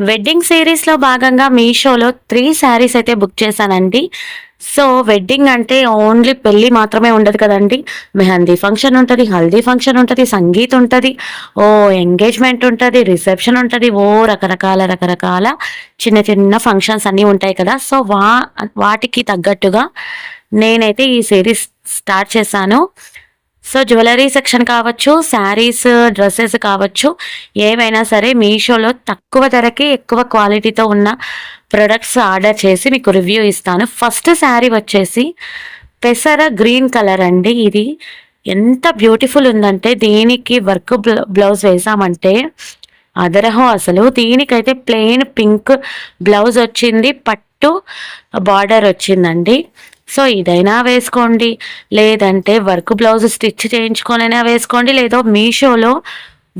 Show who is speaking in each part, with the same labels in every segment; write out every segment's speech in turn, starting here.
Speaker 1: Wedding సిరీస్లో భాగంగా మీషోలో త్రీ శారీస్ అయితే బుక్ చేశానండి. సో వెడ్డింగ్ అంటే ఓన్లీ పెళ్ళి మాత్రమే ఉండదు కదండి. మెహందీ ఫంక్షన్ ఉంటుంది హల్దీ ఫంక్షన్ ఉంటుంది సంగీత్ ఉంటుంది ఓ ఎంగేజ్మెంట్ ఉంటుంది రిసెప్షన్ ఉంటుంది ఓ రకరకాల రకరకాల చిన్న చిన్న ఫంక్షన్స్ అన్నీ ఉంటాయి కదా. సో వా వాటికి తగ్గట్టుగా నేనైతే ఈ సిరీస్ స్టార్ట్ చేశాను. సో జ్యువెలరీ సెక్షన్ కావచ్చు శారీస్ డ్రెస్సెస్ కావచ్చు ఏవైనా సరే మీషోలో తక్కువ ధరకి ఎక్కువ క్వాలిటీతో ఉన్న ప్రొడక్ట్స్ ఆర్డర్ చేసి మీకు రివ్యూ ఇస్తాను. ఫస్ట్ శారీ వచ్చేసి పెసర గ్రీన్ కలర్ అండి ఇది. ఎంత బ్యూటిఫుల్ ఉందంటే దీనికి వర్క్ బ్లౌజ్ వేసామంటే అదరహం అసలు. దీనికైతే ప్లెయిన్ పింక్ బ్లౌజ్ వచ్చింది పట్టు బార్డర్ వచ్చిందండి. సో ఇదైనా వేసుకోండి. లేదంటే వర్క్ బ్లౌజ్ స్టిచ్ చేయించుకొనైనా వేసుకోండి. లేదో మీషోలో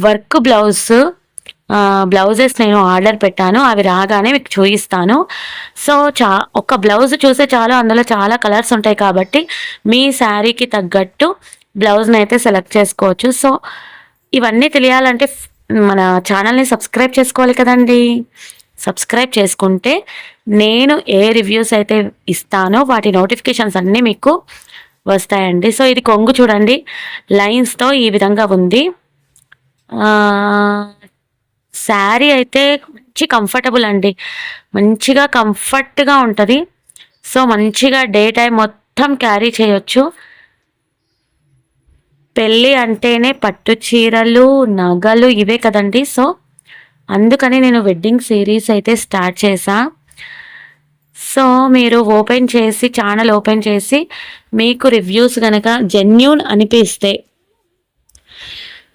Speaker 1: వర్క్ బ్లౌజ్ బ్లౌజెస్ నేను ఆర్డర్ పెట్టాను. అవి రాగానే మీకు చూపిస్తాను. సో చా ఒక బ్లౌజ్ చూస్తే చాలు అందులో చాలా కలర్స్ ఉంటాయి కాబట్టి మీ శారీకి తగ్గట్టు బ్లౌజ్ని అయితే సెలెక్ట్ చేసుకోవచ్చు. సో ఇవన్నీ తెలియాలంటే మన ఛానల్ని సబ్స్క్రైబ్ చేసుకోవాలి కదండీ. సబ్స్క్రైబ్ చేసుకుంటే నేను ఏ రివ్యూస్ అయితే ఇస్తానో వాటి నోటిఫికేషన్స్ అన్నీ మీకు వస్తాయండి. సో ఇది కొంగు చూడండి. లైన్స్తో ఈ విధంగా ఉంది. శారీ అయితే మంచి కంఫర్టబుల్ అండి. మంచిగా కంఫర్ట్గా ఉంటుంది. సో మంచిగా డే టైం మొత్తం క్యారీ చేయొచ్చు. పెళ్ళి అంటేనే పట్టు చీరలు నగలు ఇవే కదండి. సో అందుకని నేను వెడ్డింగ్ సిరీస్ అయితే స్టార్ట్ చేశా. సో మీరు ఓపెన్ చేసి ఛానల్ ఓపెన్ చేసి మీకు రివ్యూస్ కనుక జెన్యున్ అనిపిస్తే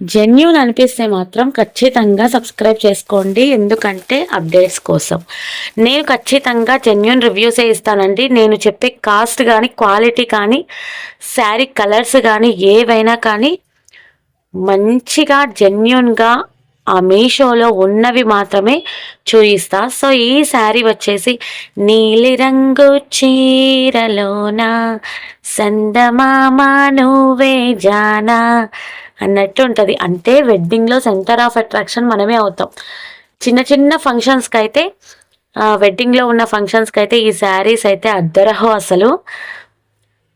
Speaker 1: జెన్యున్ అనిపిస్తే మాత్రం ఖచ్చితంగా సబ్స్క్రైబ్ చేసుకోండి. ఎందుకంటే అప్డేట్స్ కోసం. నేను ఖచ్చితంగా జెన్యున్ రివ్యూసే ఇస్తానండి. నేను చెప్పే కాస్ట్ కానీ క్వాలిటీ కానీ శారీ కలర్స్ కానీ ఏవైనా కానీ మంచిగా జెన్యున్గా ఆ మీషోలో ఉన్నవి మాత్రమే చూయిస్తా. సో ఈ శారీ వచ్చేసి నీలిరంగు చీరలోన సందమామా నువ్వే జానా అన్నట్టు ఉంటుంది. అంటే వెడ్డింగ్లో సెంటర్ ఆఫ్ అట్రాక్షన్ మనమే అవుతాం. చిన్న చిన్న ఫంక్షన్స్కి అయితే వెడ్డింగ్లో ఉన్న ఫంక్షన్స్కి అయితే ఈ శారీస్ అయితే అద్దరహో అసలు.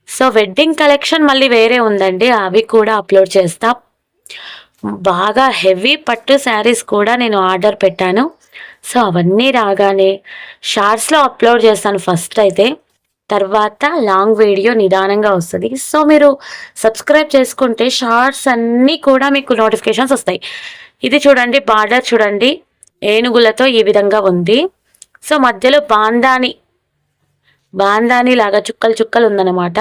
Speaker 1: సో వెడ్డింగ్ కలెక్షన్ మళ్ళీ వేరే ఉందండి. అవి కూడా అప్లోడ్ చేస్తా. బాగా హెవీ పట్టు శారీస్ కూడా నేను ఆర్డర్ పెట్టాను. సో అవన్నీ రాగానే షార్ట్స్లో అప్లోడ్ చేస్తాను ఫస్ట్ అయితే. తర్వాత లాంగ్ వీడియో నిదానంగా వస్తుంది. సో మీరు సబ్స్క్రైబ్ చేసుకుంటే షార్ట్స్ అన్నీ కూడా మీకు నోటిఫికేషన్స్ వస్తాయి. ఇది చూడండి బార్డర్ చూడండి. ఏనుగులతో ఈ విధంగా ఉంది. సో మధ్యలో బాందాని బాందాని లాగా చుక్కలు చుక్కలు ఉందన్నమాట.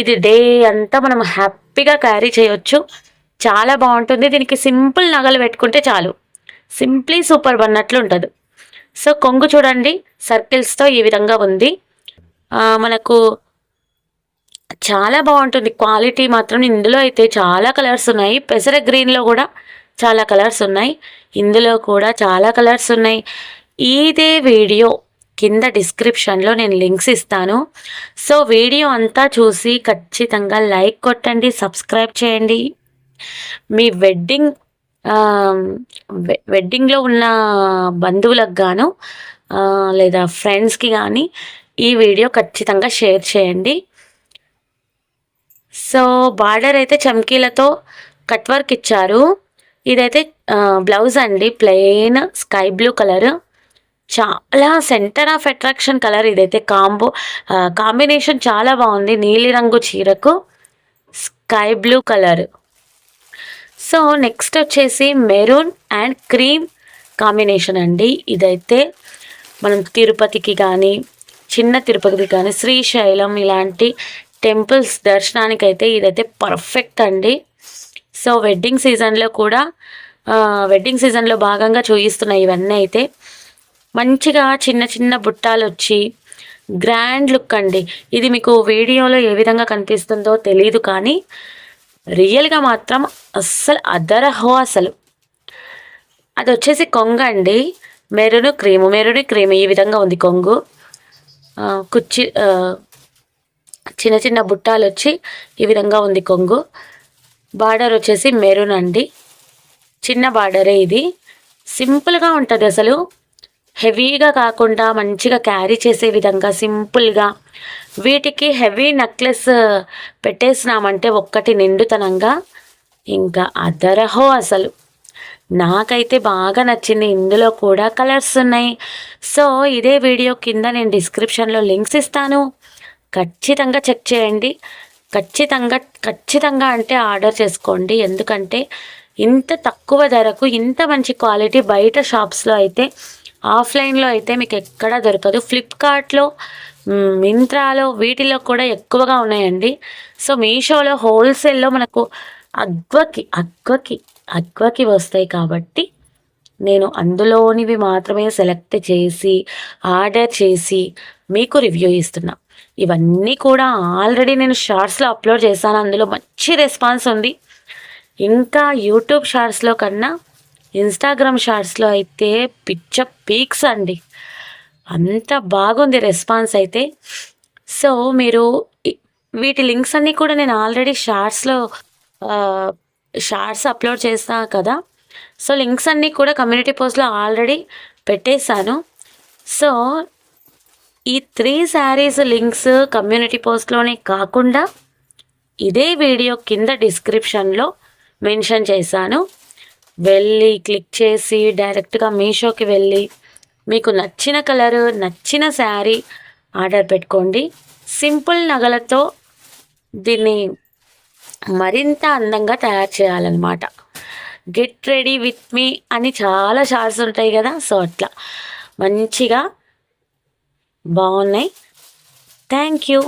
Speaker 1: ఇది డే అంతా మనం హ్యాపీగా క్యారీ చేయొచ్చు. చాలా బాగుంటుంది. దీనికి సింపుల్ నగలు పెట్టుకుంటే చాలు. సింప్లీ సూపర్ అన్నట్లు ఉంటుంది. సో కొంగు చూడండి. సర్కిల్స్తో ఈ విధంగా ఉంది. మనకు చాలా బాగుంటుంది. క్వాలిటీ మాత్రం ఇందులో అయితే చాలా కలర్స్ ఉన్నాయి. పెసర గ్రీన్లో కూడా చాలా కలర్స్ ఉన్నాయి. ఇందులో కూడా చాలా కలర్స్ ఉన్నాయి. ఇదే వీడియో కింద డిస్క్రిప్షన్లో నేను లింక్స్ ఇస్తాను. సో వీడియో అంతా చూసి ఖచ్చితంగా లైక్ కొట్టండి సబ్స్క్రైబ్ చేయండి. మీ వెడ్డింగ్ వెడ్డింగ్లో ఉన్న బంధువులకు గాను లేదా ఫ్రెండ్స్కి కానీ ఈ వీడియో ఖచ్చితంగా షేర్ చేయండి. సో బార్డర్ అయితే చమ్కీలతో కట్ వర్క్ ఇచ్చారు. ఇదైతే బ్లౌజ్ అండి ప్లెయిన్ స్కై బ్లూ కలర్ చాలా సెంటర్ ఆఫ్ అట్రాక్షన్ కలర్ ఇదైతే. కాంబో కాంబినేషన్ చాలా బాగుంది నీలిరంగు చీరకు. Sky blue colour so next వచ్చేసి మెరూన్ అండ్ క్రీమ్ కాంబినేషన్ అండి. ఇదైతే మనం తిరుపతికి కానీ చిన్న తిరుపతికి కానీ శ్రీశైలం ఇలాంటి టెంపుల్స్ దర్శనానికి అయితే ఇదైతే పర్ఫెక్ట్ అండి. సో వెడ్డింగ్ సీజన్లో కూడా వెడ్డింగ్ సీజన్లో భాగంగా చూపిస్తున్నాయి ఇవన్నీ అయితే మంచిగా చిన్న చిన్న బుట్టాలు వచ్చి గ్రాండ్ లుక్ అండి. ఇది మీకు వీడియోలో ఏ విధంగా కనిపిస్తుందో తెలియదు కానీ రియల్గా మాత్రం అస్సలు అదరహో అసలు. అది వచ్చేసి కొంగ అండి. మెరును క్రీము మెరుని క్రీమ్ ఈ విధంగా ఉంది కొంగు. కుచ్చి చిన్న చిన్న బుట్టాలు వచ్చి ఈ విధంగా ఉంది కొంగు. బార్డర్ వచ్చేసి మెరూన్ అండి. చిన్న బార్డరే ఇది. సింపుల్గా ఉంటుంది అసలు. హెవీగా కాకుండా మంచిగా క్యారీ చేసే విధంగా సింపుల్గా వీటికి హెవీ నెక్లెస్ పెట్టేసినామంటే ఒక్కటి నిండుతనంగా. ఇంకా అదరహో అసలు. నాకైతే బాగా నచ్చింది. ఇందులో కూడా కలర్స్ ఉన్నాయి. సో ఇదే వీడియో కింద నేను డిస్క్రిప్షన్లో లింక్స్ ఇస్తాను. ఖచ్చితంగా చెక్ చేయండి. ఖచ్చితంగా ఖచ్చితంగా అంటే ఆర్డర్ చేసుకోండి. ఎందుకంటే ఇంత తక్కువ ధరకు ఇంత మంచి క్వాలిటీ బయట షాప్స్లో అయితే ఆఫ్లైన్లో అయితే మీకు ఎక్కడా దొరకదు. ఫ్లిప్కార్ట్లో మింత్రాలో వీటిలో కూడా ఎక్కువగా ఉన్నాయండి. సో మీషోలో హోల్సేల్లో మనకు అగ్వకి అగ్వకి అగ్వకి వస్తాయి కాబట్టి నేను అందులోనివి మాత్రమే సెలెక్ట్ చేసి ఆర్డర్ చేసి మీకు రివ్యూ ఇస్తున్నా. ఇవన్నీ కూడా ఆల్రెడీ నేను షార్ట్స్లో అప్లోడ్ చేశాను. అందులో మంచి రెస్పాన్స్ ఉంది. ఇంకా యూట్యూబ్ షార్ట్స్లో కన్నా ఇన్స్టాగ్రామ్ షార్ట్స్లో అయితే పిచ్చ పీక్స్ అండి. అంత బాగుంది రెస్పాన్స్ అయితే. సో మీరు వీటి లింక్స్ అన్నీ కూడా నేను ఆల్రెడీ షార్ట్స్లో షార్ట్స్ అప్లోడ్ చేస్తా కదా. సో లింక్స్ అన్నీ కూడా కమ్యూనిటీ పోస్ట్లో ఆల్రెడీ పెట్టేశాను. సో ఈ త్రీ శారీస్ లింక్స్ కమ్యూనిటీ పోస్ట్లోనే కాకుండా ఇదే వీడియో కింద డిస్క్రిప్షన్లో మెన్షన్ చేశాను. వెళ్ళి క్లిక్ చేసి డైరెక్ట్గా మీషోకి వెళ్ళి మీకు నచ్చిన కలరు నచ్చిన శారీ ఆర్డర్ పెట్టుకోండి. సింపుల్ నగలతో దీన్ని మరింత అందంగా తయారు చేయాలన్నమాట. గెట్ రెడీ విత్ మీ అని చాలా షార్ట్స్ ఉంటాయి కదా సో అట్లా. మంచిగా బాగున్నాయి. Thank you